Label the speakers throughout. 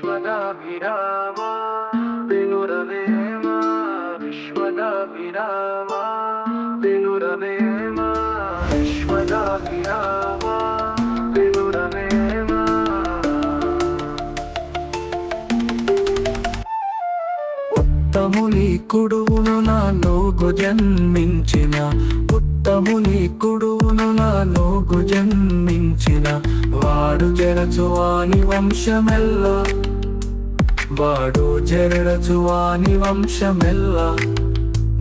Speaker 1: Vishwada Virama, Vinura Vema, Vishwada Virama, ఉత్తముని కుడువును నా నోగు జన్మించిన ఉత్తముని కుడువును నా నోగు జన్మించిన వాడు జరచువాని వంశమెల్ల వాడు జరచువాని వంశమెల్ల.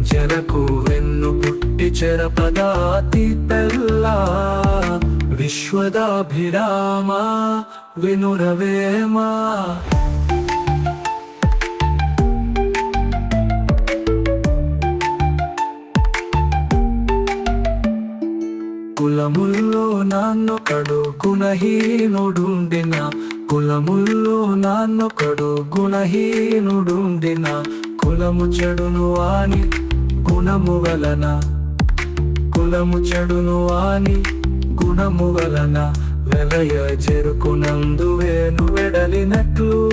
Speaker 1: జరకు వెన్ను పుట్టి చెరపదాతి పెల్ల విశ్వదాభిరామ వినురవేమా. కులముల్లో నాన్నొకడు గుణహీనుడుండిన? కులముల్లో నాన్నొకడు గుణహీనుడుండిన? కులము చెడును వాని గుణము వలన? కులము చెడును వాని గుణము వలన? వెలయ చెరుకునందు వేను వెడలినట్లు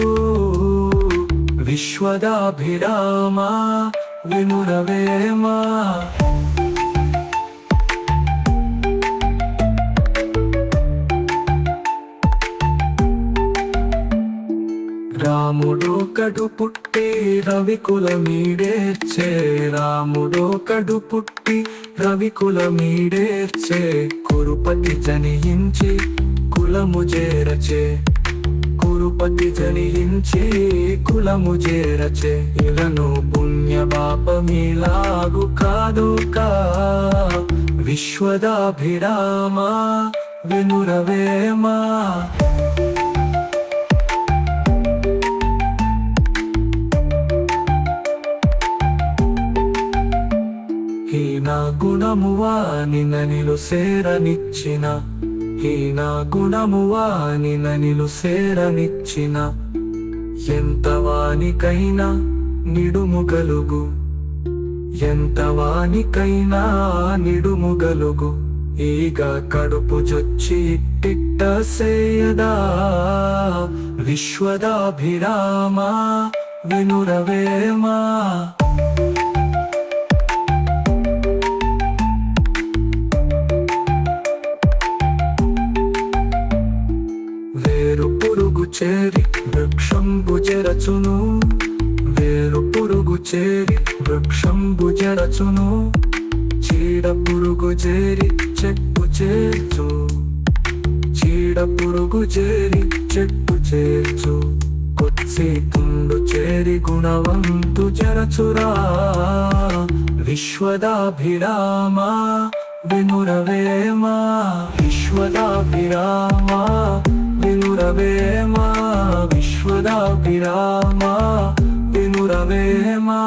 Speaker 1: విశ్వదాభిరామ వినురవేమా. రాముడు కడు పుట్టి రవికుల మీడేర్చే రాముడు కడు పుట్టి రవికుల మీడేర్చే కురుపతి జనించి కులము చేరచే కురుపతి జనించి కులము చేరచే ఇలను పుణ్య పాపమిలాగు కాదు కా. విశ్వదాభిరామ వినురవేమా. గుణము వాని ననిలు సేరనిచ్చిన. హీన గుణము వాని ననిలు సేరనిచ్చిన. ఎంత వానికైనా నిడుము గలుగు. ఎంత వానికైనా నిడుము గలుగు. ఈగ కడుపు జొచ్చి ఇట్టిట్ట సేయదా. విశ్వదాభిరామ వినురవేమా. చేరి వృక్షంబు జరచును వేరు పురుగు చేరి వృక్షంబు జరచును చీడ పురుగు చేరి చెట్టు చేర్చు. చీడ పురుగు చేరి చెట్టు చేర్చు కొచ్చి తుండు చేరి గుణవంతు చెరచురా విశ్వదాభిరామ వినురవేమా విశ్వదాభిరామ వినురవేమా విశ్వదాభిరామ వినురవేమా